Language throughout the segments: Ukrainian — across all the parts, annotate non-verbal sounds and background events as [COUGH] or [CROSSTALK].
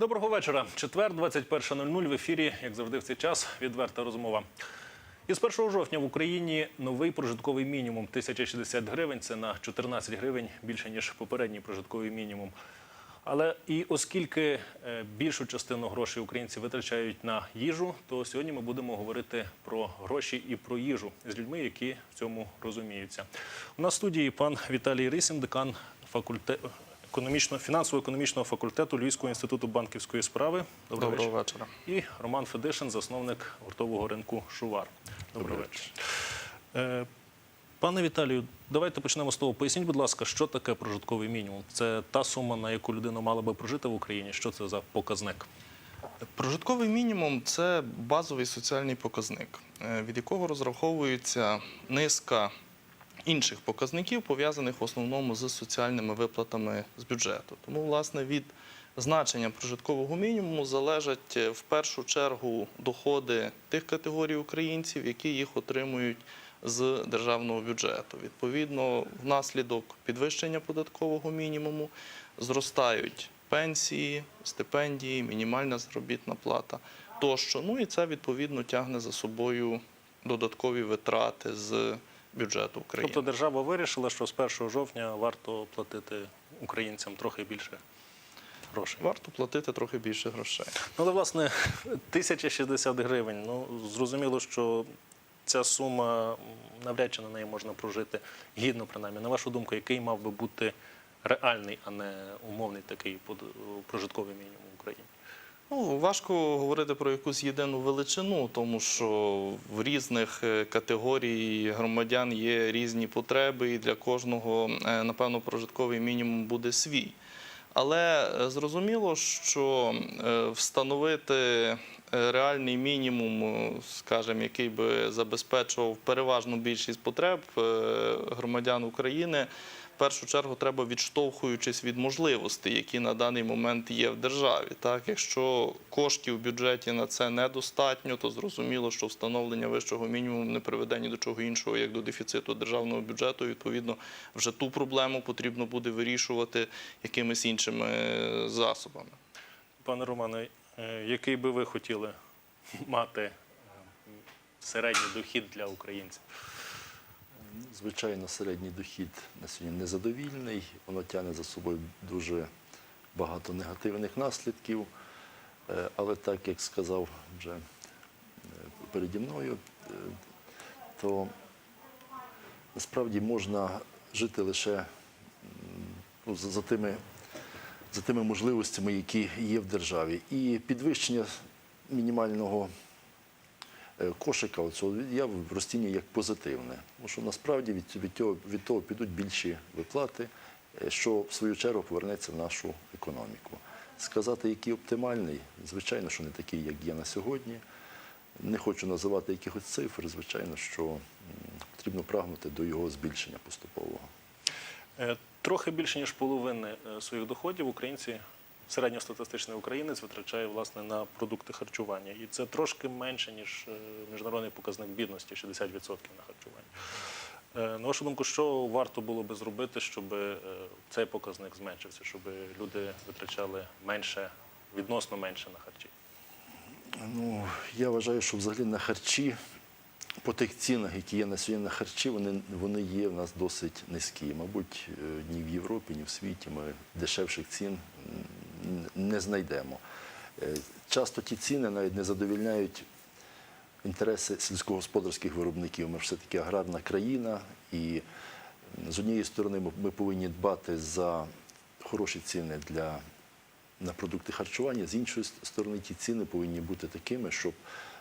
Доброго вечора. Четвер, 21.00 в ефірі, як завжди, в цей час відверта розмова. Із 1 жовтня в Україні новий прожитковий мінімум 1060 гривень. Це на 14 гривень більше ніж попередній прожитковий мінімум. Але і оскільки е, більшу частину грошей українці витрачають на їжу, то сьогодні ми будемо говорити про гроші і про їжу з людьми, які в цьому розуміються. У нас в студії пан Віталій Рисін, декан факультету фінансово-економічного факультету Львівського інституту банківської справи. Доброго, Доброго вечора. вечора. І Роман Федишин, засновник гуртового ринку Шувар. Доброго вечора. Е, Пане Віталію, давайте почнемо з того. Поясніть, будь ласка, що таке прожитковий мінімум? Це та сума, на яку людина мала би прожити в Україні. Що це за показник? Прожитковий мінімум це базовий соціальний показник, е, від якого розраховується низка інших показників, пов'язаних в основному з соціальними виплатами з бюджету. Тому, власне, від значення прожиткового мінімуму залежать е, в першу чергу доходи тих категорій українців, які їх отримують з державного бюджету. Відповідно, внаслідок підвищення податкового мінімуму зростають пенсії, стипендії, мінімальна заробітна плата тощо. Ну і це відповідно тягне за собою додаткові витрати з бюджету України. Тобто держава вирішила, що з 1 жовтня варто платити українцям трохи більше грошей. Варто платити трохи більше грошей. Ну, але, власне, 1060 гривень. Ну, зрозуміло, що ця сума навряд чи на неї можна прожити гідно, принаймні. На вашу думку, який мав би бути реальний, а не умовний такий прожитковий мінімум? Ну, важко говорити про якусь єдину величину, тому що в різних е, категорій громадян є різні потреби, і для кожного, е, напевно, прожитковий мінімум буде свій. Але е, зрозуміло, що встановити реальний мінімум, скажімо, який би забезпечував переважну більшість потреб громадян України, першу чергу треба відштовхуючись від можливостей, які на даний момент є в державі. Так, якщо коштів в бюджеті на це недостатньо, то зрозуміло, що встановлення вищого мінімуму не приведе ні до чого іншого, як до дефіциту державного бюджету. Відповідно, вже ту проблему потрібно буде вирішувати якимись іншими е, засобами. Пане Романе, е, який би ви хотіли мати е, середній дохід для українців? Звичайно, середній дохід на сьогодні незадовільний, воно тягне за собою дуже багато негативних наслідків. Е, Але так, як сказав вже е, переді мною, е, то насправді можна жити лише ну, за, тими, за тими можливостями, які є в державі. І підвищення мінімального кошика оцього я розцінюю як позитивне. Тому що насправді від, від, того, від того підуть більші виплати, е, що в свою чергу повернеться в нашу економіку. Сказати, який оптимальний, звичайно, що не такий, як є на сьогодні. Не хочу називати якихось цифр, звичайно, що потрібно прагнути до його збільшення поступового. Е, Трохи більше ніж половини е, своїх доходів українці, середньостатистичний українець витрачає власне на продукти харчування. І це трошки менше, ніж е, міжнародний показник бідності 60% на харчування. Е, На вашу думку, що варто було би зробити, щоб е, цей показник зменшився, щоб люди витрачали менше, відносно менше на харчі? Ну, я вважаю, що взагалі на харчі, по тих цінах, які є на сьогодні на харчі, вони, вони є в нас досить низькі. Мабуть, ні в Європі, ні в світі ми дешевших цін не знайдемо. Е, Часто ті ціни навіть не задовільняють інтереси сільськогосподарських виробників. Ми ж все-таки аграрна країна, і з однієї сторони ми- повинні дбати за хороші ціни для на продукти харчування. З іншої сторони, ті ціни повинні бути такими, щоб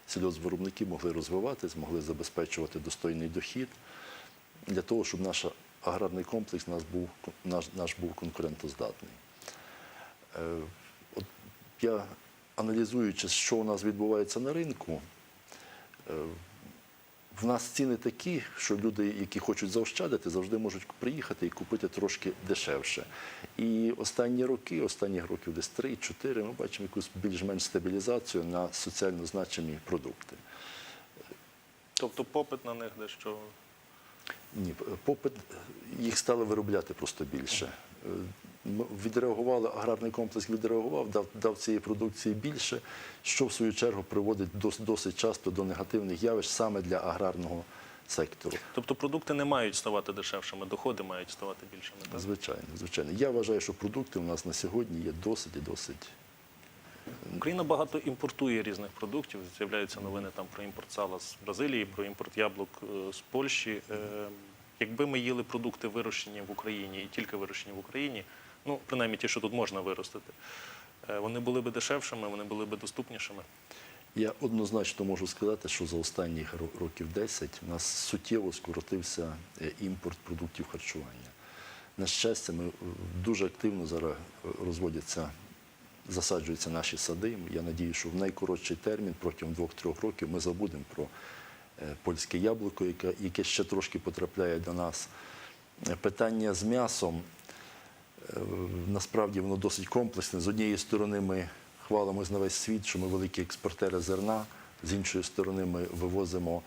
сільгоспвиробники могли розвиватись, могли забезпечувати достойний дохід для того, щоб наш аграрний комплекс наш був, наш, наш був конкурентоздатний. Е, От я аналізуючи, що у нас відбувається на ринку, е, в нас ціни такі, що люди, які хочуть заощадити, завжди можуть приїхати і купити трошки дешевше. І останні роки, останніх років десь 3-4, ми бачимо якусь більш-менш стабілізацію на соціально значимі продукти. Тобто попит на них дещо Ні, попит їх стали виробляти просто більше. Відреагували, аграрний комплекс відреагував, дав, дав цієї продукції більше, що в свою чергу приводить дос- досить часто до негативних явищ саме для аграрного сектору. Тобто продукти не мають ставати дешевшими, доходи мають ставати більшими. Так? Звичайно, звичайно. Я вважаю, що продукти у нас на сьогодні є досить і досить. Україна багато імпортує різних продуктів. З'являються новини там про імпорт сала з Бразилії, про імпорт яблук е, з Польщі. Е, Якби ми їли продукти вирощені в Україні і тільки вирощені в Україні, ну принаймні ті, що тут можна виростити, е, вони були би дешевшими, вони були би доступнішими. Я однозначно можу сказати, що за останні років 10 у нас суттєво скоротився е, імпорт продуктів харчування. На щастя, ми е, дуже активно зараз розводяться, засаджуються наші сади. Я надію, що в найкоротший термін, протягом двох-трьох років, ми забудемо про польське яблуко, яке, ще трошки потрапляє до нас. Питання з м'ясом. Е, Насправді воно досить комплексне. З однієї сторони, ми хвалимось на весь світ, що ми великі експортери зерна, з іншої сторони, ми вивозимо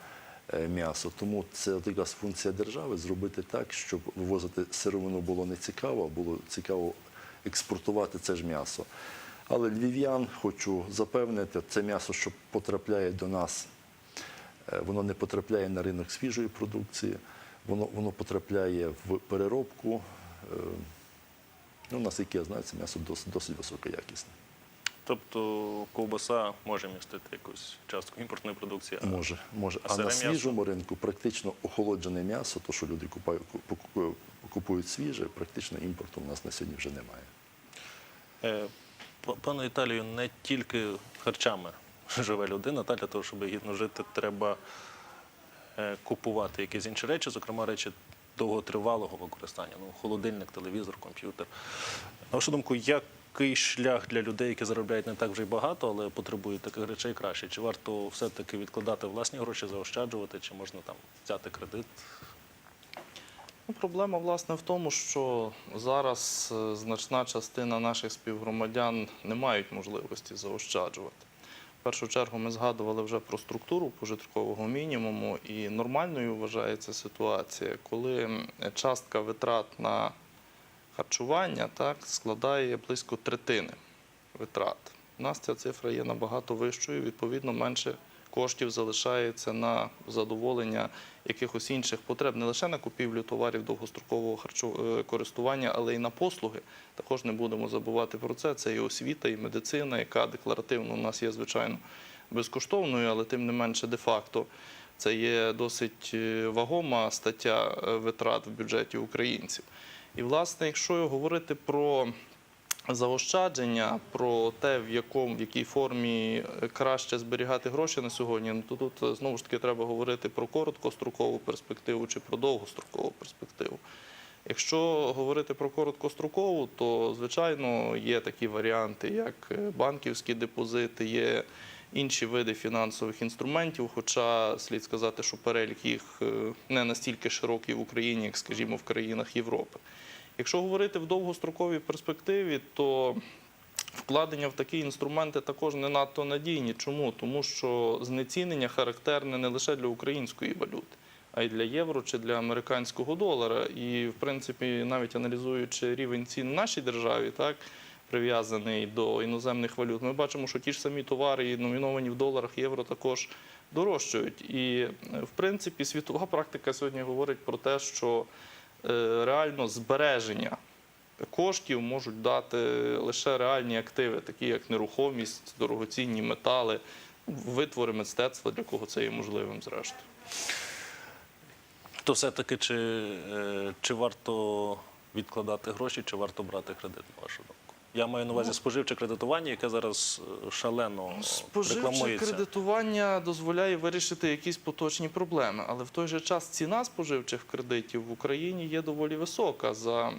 е, м'ясо. Тому це якраз функція держави зробити так, щоб вивозити сировину було не цікаво, було цікаво експортувати це ж м'ясо. Але львів'ян хочу запевнити, це м'ясо, що потрапляє до нас, Е, Воно не потрапляє на ринок свіжої продукції, воно, воно потрапляє в переробку. Ну, наскільки я знаю, це м'ясо досить, досить високоякісне. Тобто ковбаса може містити якусь частку імпортної продукції. а Може, може. А А, на м'ясо? свіжому ринку практично охолоджене м'ясо, то, що люди купають, купують, свіже, практично імпорту у нас на сьогодні вже немає. Е, Пане Віталію, не тільки харчами [LAUGHS] живе людина, та для того, щоб гідно жити, треба е, купувати якісь інші речі, зокрема речі довготривалого використання. Ну, холодильник, телевізор, комп'ютер. На вашу думку, який шлях для людей, які заробляють не так вже й багато, але потребують таких речей краще? Чи варто все-таки відкладати власні гроші, заощаджувати, чи можна там взяти кредит? Ну, проблема власне в тому, що зараз е, значна частина наших співгромадян не мають можливості заощаджувати. В першу чергу ми згадували вже про структуру пожиткового мінімуму, і нормальною вважається ситуація, коли частка витрат на харчування так, складає близько третини витрат. У нас ця цифра є набагато вищою, відповідно, менше коштів залишається на задоволення якихось інших потреб, не лише на купівлю товарів довгострокового е, користування, але й на послуги. Також не будемо забувати про це. Це і освіта, і медицина, яка декларативно у нас є, звичайно, безкоштовною, але тим не менше де-факто це є досить е, вагома стаття е, витрат в бюджеті українців. І, власне, якщо говорити про заощадження, про те, в якому в якій формі краще зберігати гроші на сьогодні, ну то тут е, знову ж таки треба говорити про короткострокову перспективу чи про довгострокову перспективу. Якщо говорити про короткострокову, то звичайно є такі варіанти, як е, банківські депозити, є інші види фінансових інструментів. Хоча слід сказати, що перелік їх е, не настільки широкий в Україні, як, скажімо, в країнах Європи. Якщо говорити в довгостроковій перспективі, то вкладення в такі інструменти також не надто надійні. Чому? Тому що знецінення характерне не лише для української валюти, а й для євро чи для американського долара. І, в принципі, навіть аналізуючи рівень цін в нашій державі, так. Прив'язаний до іноземних валют, ми бачимо, що ті ж самі товари, номіновані в доларах, євро, також дорожчають. І, в принципі, світова практика сьогодні говорить про те, що реально збереження коштів можуть дати лише реальні активи, такі як нерухомість, дорогоцінні метали, витвори мистецтва, для кого це є можливим, зрештою. То все-таки чи, е, чи варто відкладати гроші, чи варто брати кредит, на вашу думку? Я маю на увазі споживче кредитування, яке зараз е, шалено Споживче рекламується. кредитування дозволяє вирішити якісь поточні проблеми, але в той же час ціна споживчих кредитів в Україні є доволі висока за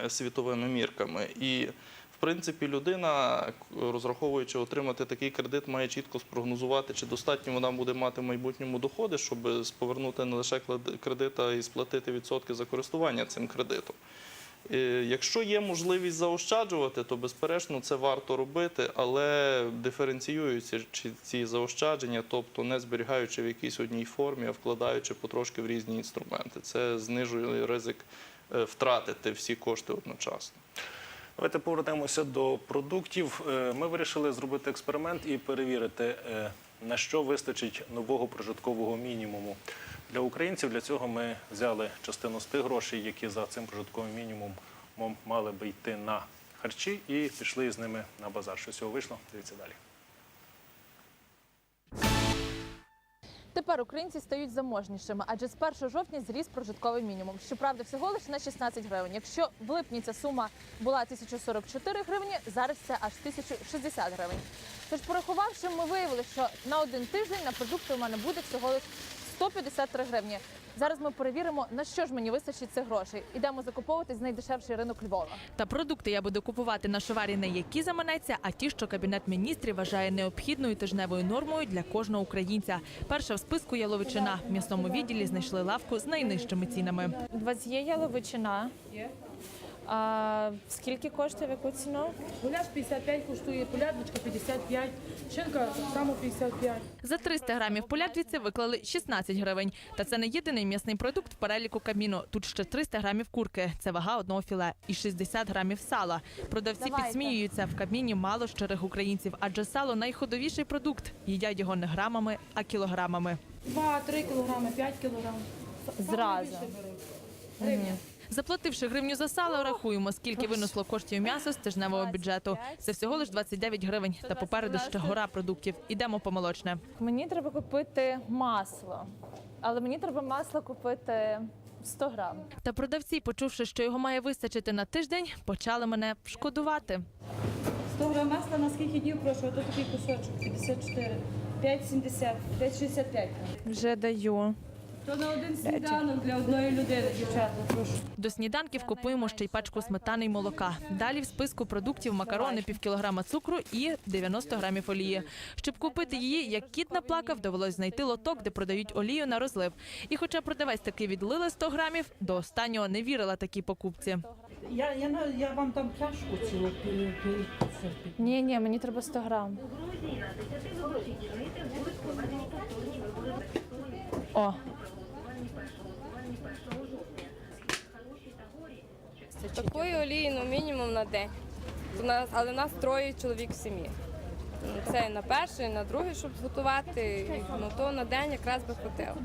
е, світовими мірками. І в принципі людина, розраховуючи отримати такий кредит, має чітко спрогнозувати, чи достатньо вона буде мати в майбутньому доходи, щоб повернути не лише кредит, а й сплатити відсотки за користування цим кредитом. Е, Якщо є можливість заощаджувати, то безперечно це варто робити, але диференціюючи чи ці заощадження, тобто не зберігаючи в якійсь одній формі, а вкладаючи потрошки в різні інструменти. Це знижує ризик е, втратити всі кошти одночасно. Давайте повернемося до продуктів. Е, Ми вирішили зробити експеримент і перевірити, на що вистачить нового прожиткового мінімуму для українців. Для цього ми взяли частину з тих грошей, які за цим прожитковим мінімумом мали би йти на харчі, і пішли з ними на базар. Що цього вийшло? Дивіться далі. Тепер українці стають заможнішими, адже з 1 жовтня зріс прожитковий мінімум. Щоправда, всього лише на 16 гривень. Якщо в липні ця сума була 1044 гривні, зараз це аж 1060 гривень. Тож, порахувавши, ми виявили, що на один тиждень на продукти у мене буде всього лише 153 гривні. Зараз ми перевіримо, на що ж мені вистачить цих грошей. Ідемо закуповувати з найдешевший ринок Львова. Та продукти я буду купувати на шоварі не які заманеться, а ті, що кабінет міністрів вважає необхідною тижневою нормою для кожного українця. Перша в списку яловичина. В м'ясному відділі знайшли лавку з найнижчими цінами. У вас є яловичина? Є. А, скільки коштує в яку ціну? Гуляш 55 коштує, полядочка 55, шинка так само 55. За 300 грамів полядвіці виклали 16 гривень. Та це не єдиний м'ясний продукт в переліку каміну. Тут ще 300 грамів курки. Це вага одного філе і 60 грамів сала. Продавці Давайте. підсміюються в каміні мало щирих українців, адже сало найходовіший продукт. Їдять його не грамами, а кілограмами. 2-3 кілограми, 5 кілограм. Зразу. Гривня. Заплативши гривню за сало, рахуємо, скільки винесло коштів м'ясо з тижневого бюджету. Це всього лиш 29 гривень. Та попереду ще гора продуктів. Ідемо по молочне. Мені треба купити масло, але мені треба масло купити 100 грам. Та продавці, почувши, що його має вистачити на тиждень, почали мене шкодувати. 100 грам масла на скільки днів прошу? Ото такий кусочок, 54. 5,70, 5,65. Вже даю. То на один сніданок для одної людини, дівчата, прошу. До сніданків купуємо ще й пачку сметани й молока. Далі в списку продуктів макарони, півкілограма цукру і 90 грамів олії. Щоб купити її, як кіт наплакав, довелось знайти лоток, де продають олію на розлив. І хоча продавець таки відлили 100 грамів, до останнього не вірила такій покупці. Я, я, на- я вам там пляшку цілу пі- пі- це, Ні, ні, мені треба 100 грам. О, Такої олії ну, мінімум на день. У нас, але нас троє чоловік в сім'ї. Це на перший, на другий, щоб зготувати. Ну то на день якраз би хватило.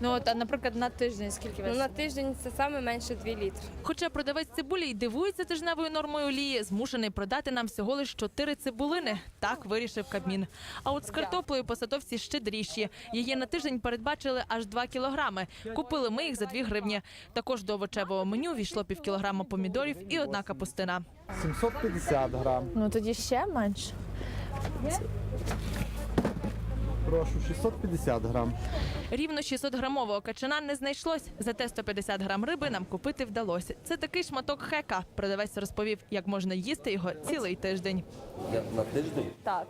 ну от, а, наприклад, на тиждень скільки Ну на тиждень це саме менше 2 літри. Хоча продавець цибулі й дивується тижневою нормою олії, змушений продати нам всього лиш 4 цибулини. Так вирішив Кабмін. А от з картоплею посадовці щедріші. Її на тиждень передбачили аж 2 кілограми. Купили ми їх за 2 гривні. Також до овочевого меню війшло півкілограма помідорів і одна капустина. 750 грам. Ну тоді ще менше. 嗯。Прошу, 650 грам. Рівно 600 грамового качана не знайшлось. Зате 150 грам риби нам купити вдалося. Це такий шматок хека. Продавець розповів, як можна їсти його цілий тиждень. Я на тиждень Так.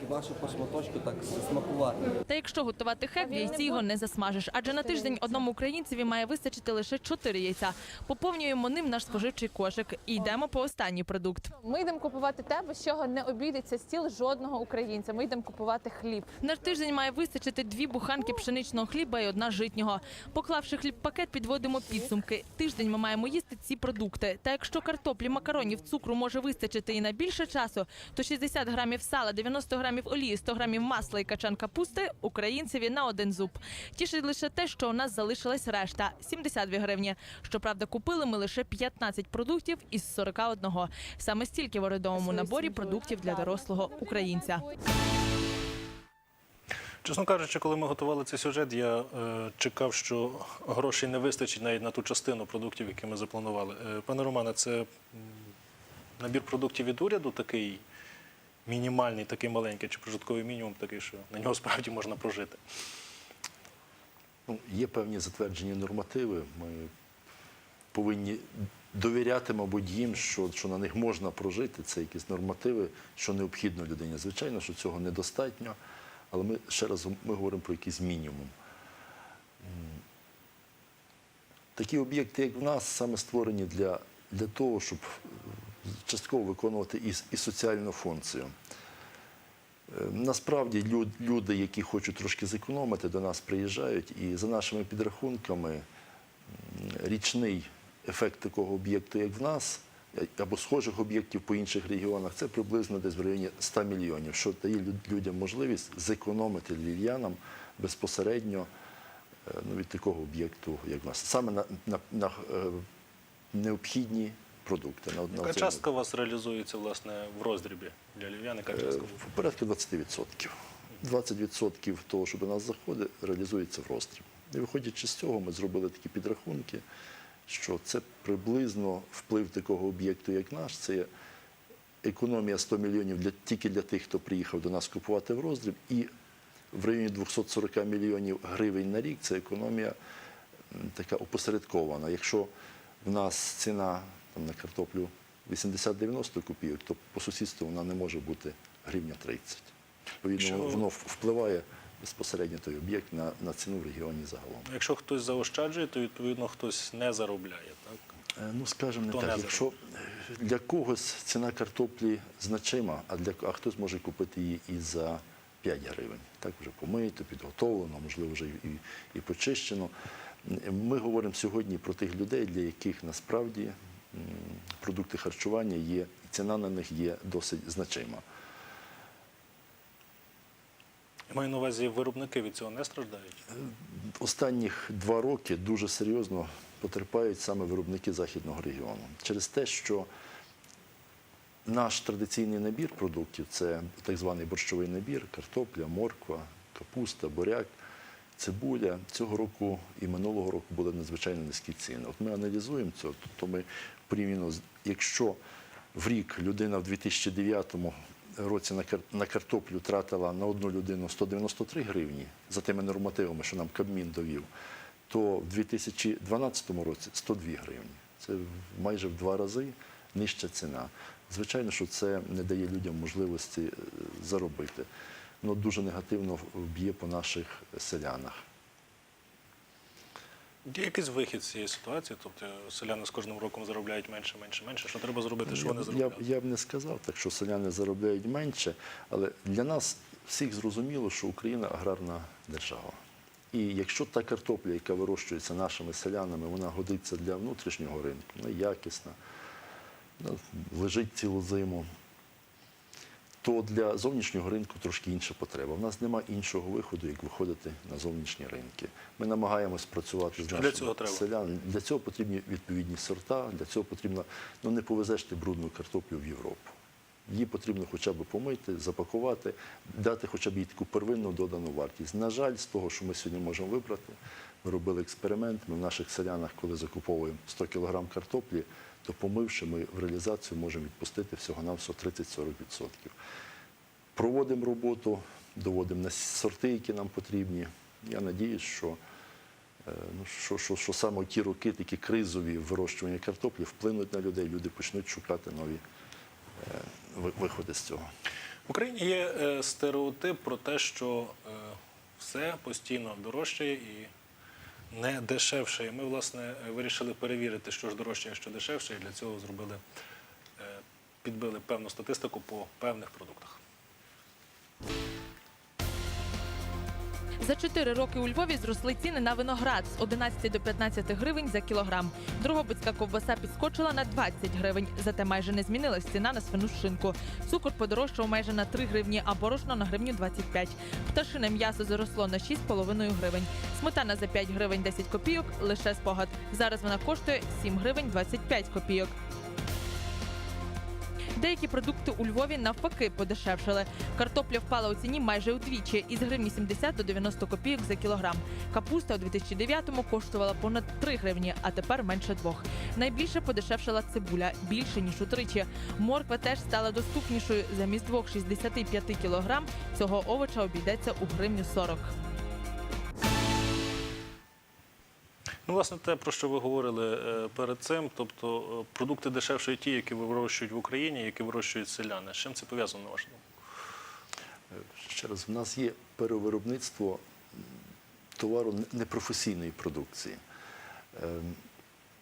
хіба що по шматочку так смакувати. Та якщо готувати хек, в яйці його не засмажиш. Адже на тиждень одному українцеві має вистачити лише 4 яйця. Поповнюємо ним наш споживчий кошик і йдемо по останній продукт. Ми йдемо купувати те, без чого не обійдеться стіл жодного українця. Ми йдемо купувати хліб. Наш тиждень має вистачити дві буханки пшеничного хліба і одна житнього. Поклавши хліб пакет, підводимо підсумки. Тиждень ми маємо їсти ці продукти. Та якщо картоплі, макаронів, цукру може вистачити і на більше часу, то 60 грамів сала, 90 грамів олії, 100 грамів масла і качан капусти українцеві на один зуб. Тішить лише те, що у нас залишилась решта 72 гривні. Щоправда, купили ми лише 15 продуктів із 41. Саме стільки в орендовому наборі продуктів для дорослого українця. Чесно кажучи, коли ми готували цей сюжет, я е, чекав, що грошей не вистачить навіть на ту частину продуктів, які ми запланували. Е, пане Романе, це набір продуктів від уряду такий мінімальний, такий маленький, чи прожитковий мінімум такий, що на нього справді можна прожити. Ну, є певні затверджені нормативи. Ми повинні довіряти, мабуть, їм, що, що на них можна прожити. Це якісь нормативи, що необхідно людині. Звичайно, що цього недостатньо, але ми ще раз ми говоримо про якийсь мінімум. Такі об'єкти, як в нас, саме створені для, для того, щоб е, частково виконувати і, і соціальну функцію. Е, Насправді люд- люди, які хочуть трошки зекономити, до нас приїжджають, і за нашими підрахунками річний ефект такого об'єкту, як в нас, або схожих об'єктів по інших регіонах, це приблизно десь в районі 100 мільйонів, що дає людям можливість зекономити львів'янам безпосередньо е, ну, від такого об'єкту, як в нас. Саме на, на, на е, необхідні продукти. На, на Яка цей частка у вас реалізується власне в роздрібі для львів'ян? Яка частка? Е, Порядка 20%. 20% того, що до нас заходить, реалізується в розстріл. І виходячи з цього, ми зробили такі підрахунки, що це приблизно вплив такого об'єкту, як наш, це економія 100 мільйонів для, тільки для тих, хто приїхав до нас купувати в роздріб, і в районі 240 мільйонів гривень на рік це економія така опосередкована. Якщо в нас ціна там, на картоплю 80-90 копійок, то по сусідству вона не може бути гривня 30. Відповідно, воно впливає безпосередньо той об'єкт на, на ціну в регіоні загалом. Якщо хтось заощаджує, то відповідно хтось не заробляє. Так? Е, Ну, скажімо не Хто так, не якщо для когось ціна картоплі значима, а, для, а хтось може купити її і за 5 гривень. Так вже помито, підготовлено, можливо, вже і, і, і почищено. Ми говоримо сьогодні про тих людей, для яких насправді м, продукти харчування є, і ціна на них є досить значима. Я маю на увазі, виробники від цього не страждають. Останніх два роки дуже серйозно потерпають саме виробники західного регіону через те, що наш традиційний набір продуктів це так званий борщовий набір: картопля, морква, капуста, буряк, цибуля. Цього року і минулого року були надзвичайно низькі ціни. От ми аналізуємо це, то ми порівняно якщо в рік людина в 2009 році на картоплю тратила на одну людину 193 гривні за тими нормативами, що нам Кабмін довів, то в 2012 році 102 гривні. Це майже в два рази нижча ціна. Звичайно, що це не дає людям можливості е, заробити. Воно дуже негативно б'є по наших селянах. Є якийсь вихід з цієї ситуації? Тобто селяни з кожним роком заробляють менше, менше, менше. Що треба зробити, щоб Я, вони б- я, б- я б не сказав так, що селяни заробляють менше, але для нас всіх зрозуміло, що Україна аграрна держава. І якщо та картопля, яка вирощується нашими селянами, вона годиться для внутрішнього ринку, вона якісна, вона лежить цілу зиму, то для зовнішнього ринку трошки інша потреба. У нас немає іншого виходу, як виходити на зовнішні ринки. Ми намагаємось працювати з нашими селянами. Для цього потрібні відповідні сорта, для цього потрібно, ну не повезеш ти брудну картоплю в Європу. Її потрібно хоча б помити, запакувати, дати хоча б їй таку первинну додану вартість. На жаль, з того, що ми сьогодні можемо вибрати, ми робили експеримент. Ми в наших селянах, коли закуповуємо 100 кг картоплі, то помивши, ми в реалізацію можемо відпустити всього-навсього 30-40%. Проводимо роботу, доводимо на сорти, які нам потрібні. Я надіюсь, що, е, ну, що, що, що саме ті роки, такі кризові в вирощуванні картоплі, вплинуть на людей, люди почнуть шукати нові е, виходи з цього. В Україні є е, стереотип про те, що е, все постійно дорожчає і не дешевше. І ми, власне, вирішили перевірити, що ж дорожче, а що дешевше, і для цього зробили, е, підбили певну статистику по певних продуктах. За 4 роки у Львові зросли ціни на виноград з 11 до 15 гривень за кілограм. Дрогобицька ковбаса підскочила на 20 гривень. Зате майже не змінилась ціна на свину шинку. Цукор подорожчав майже на 3 гривні, а борошно на гривню 25. Пташине м'ясо зросло на 6,5 гривень. Сметана за 5 гривень 10 копійок – лише спогад. Зараз вона коштує 7 гривень 25 копійок. Деякі продукти у Львові навпаки подешевшили. Картопля впала у ціні майже удвічі із гривні 70 до 90 копійок за кілограм. Капуста у 2009-му коштувала понад 3 гривні, а тепер менше двох. Найбільше подешевшала цибуля більше ніж утричі. Морква теж стала доступнішою. Замість двох 65 кілограм цього овоча обійдеться у гривню 40. Ну, власне, те, про що ви говорили е, перед цим, тобто е, продукти дешевші ті, які вирощують в Україні, які вирощують селяни. З чим це пов'язано, на вашу думку? Ще раз, в нас є перевиробництво товару непрофесійної продукції.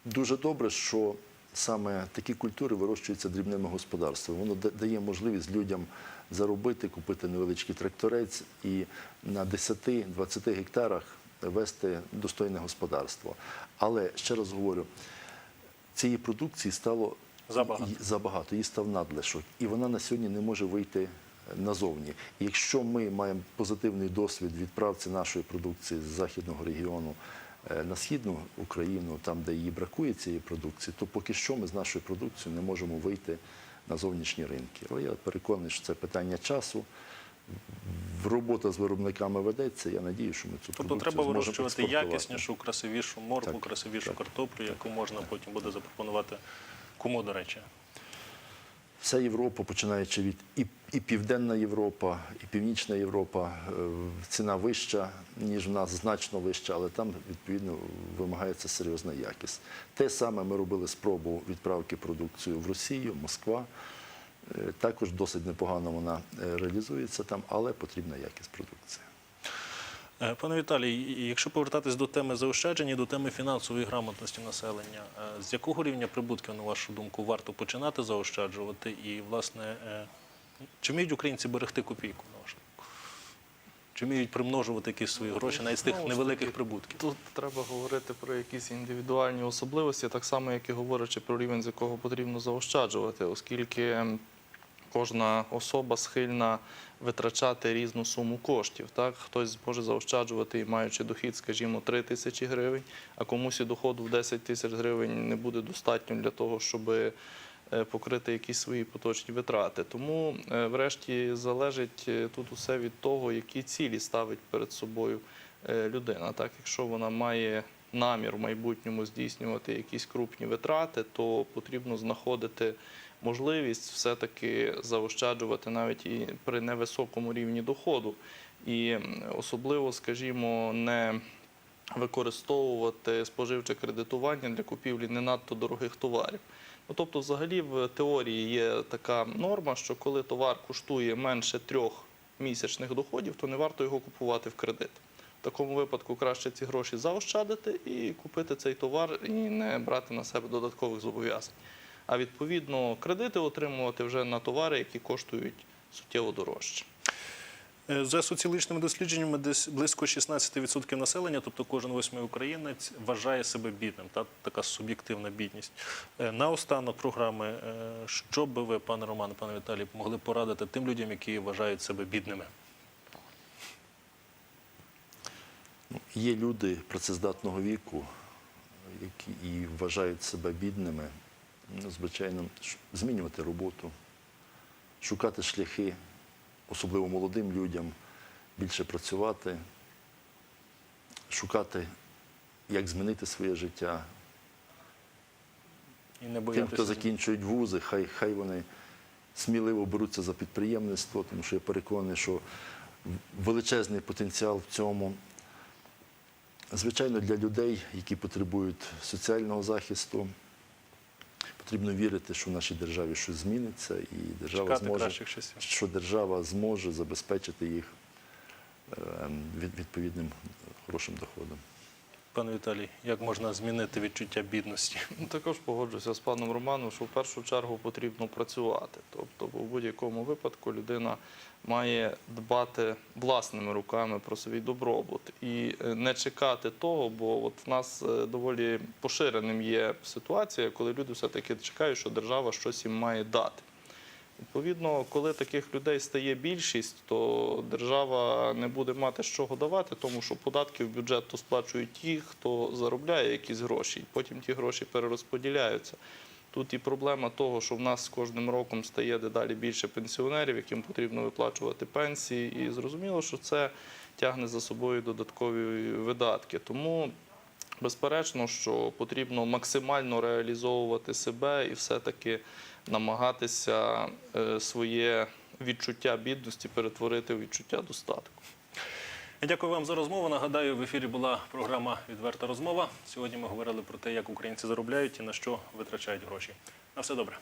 Дуже добре, що саме такі культури вирощуються дрібними господарствами. Воно дає можливість людям заробити, купити невеличкий тракторець і на 10-20 гектарах вести достойне господарство. Але ще раз говорю, цієї продукції стало Забагато. Забагато, їй став надлишок. І вона на сьогодні не може вийти е, назовні. Якщо ми маємо позитивний досвід відправці нашої продукції з західного регіону е, на східну Україну, там, де її бракує цієї продукції, то поки що ми з нашою продукцією не можемо вийти на зовнішні ринки. Але я переконаний, що це питання часу. Робота з виробниками ведеться. Я надію, що ми цю Тобто треба вирощувати якіснішу, красивішу моркву, Так, красивішу так, картоплю, яку можна потім буде запропонувати кому, до речі. Вся Європа, починаючи від і, і Південна Європа, і Північна Європа, е, ціна вища, ніж в нас, значно вища, але там відповідно вимагається серйозна якість. Те саме ми робили спробу відправки продукції в Росію, Москва. Е, Також досить непогано вона е, реалізується там, але потрібна якість продукції. Е, Пане Віталій, якщо повертатись до теми заощаджень і до теми фінансової грамотності населення, з якого рівня прибутків, на вашу думку, варто починати заощаджувати? І, власне, чи вміють українці берегти копійку, на вашу думку? Чи вміють примножувати якісь свої гроші навіть з тих невеликих прибутків? Тут треба говорити про якісь індивідуальні особливості, так само, як і говорячи про рівень, з якого потрібно заощаджувати, оскільки ем, кожна особа схильна витрачати різну суму коштів. Так? Хтось може заощаджувати, маючи дохід, скажімо, 3 тисячі гривень, а комусь і доходу в 10 тисяч гривень не буде достатньо для того, щоб е, покрити якісь свої поточні витрати. Тому, е, врешті, залежить е, тут усе від того, які цілі ставить перед собою людина. Так, якщо вона має намір в майбутньому здійснювати якісь крупні витрати, то потрібно знаходити можливість все-таки заощаджувати навіть і при невисокому рівні доходу. І особливо, скажімо, не використовувати споживче кредитування для купівлі не надто дорогих товарів. Ну, тобто, взагалі, в теорії є така норма, що коли товар коштує менше трьох місячних доходів, то не варто його купувати в кредит. В такому випадку краще ці гроші заощадити і купити цей товар і не брати на себе додаткових зобов'язань. А відповідно кредити отримувати вже на товари, які коштують суттєво дорожче. Е, За соціологічними дослідженнями, десь близько 16% населення, тобто кожен восьмий українець, вважає себе бідним. Та така суб'єктивна бідність. Е, Наостанок програми, е, що би ви, пане Романе, пане Віталій, могли порадити тим людям, які вважають себе бідними? Є люди працездатного віку, які і вважають себе бідними. Ну, звичайно, змінювати роботу, шукати шляхи, особливо молодим людям, більше працювати, шукати, як змінити своє життя. І не Тим, хто закінчують вузи, хай, хай вони сміливо беруться за підприємництво, тому що я переконаний, що величезний потенціал в цьому. Звичайно, для людей, які потребують соціального захисту, потрібно вірити, що в нашій державі щось зміниться, і держава Чекати зможе, що держава зможе забезпечити їх е, від- відповідним хорошим доходом. Пане Віталій, як можна змінити відчуття бідності? Ну, Також погоджуюся з паном Романом, що в першу чергу потрібно працювати. Тобто, в будь-якому випадку людина має дбати власними руками про свій добробут і е, не чекати того, бо от в нас е, доволі поширеним є ситуація, коли люди все-таки чекають, що держава щось їм має дати. Відповідно, коли таких людей стає більшість, то держава не буде мати з чого давати, тому що податки в бюджет то сплачують ті, хто заробляє якісь гроші, потім ті гроші перерозподіляються. Тут і проблема того, що в нас з кожним роком стає дедалі більше пенсіонерів, яким потрібно виплачувати пенсії, і зрозуміло, що це тягне за собою додаткові видатки. Тому Безперечно, що потрібно максимально реалізовувати себе і все-таки намагатися е, своє відчуття бідності перетворити в відчуття достатку. Дякую вам за розмову. Нагадаю, в ефірі була програма Відверта розмова. Сьогодні ми говорили про те, як українці заробляють і на що витрачають гроші. На все добре.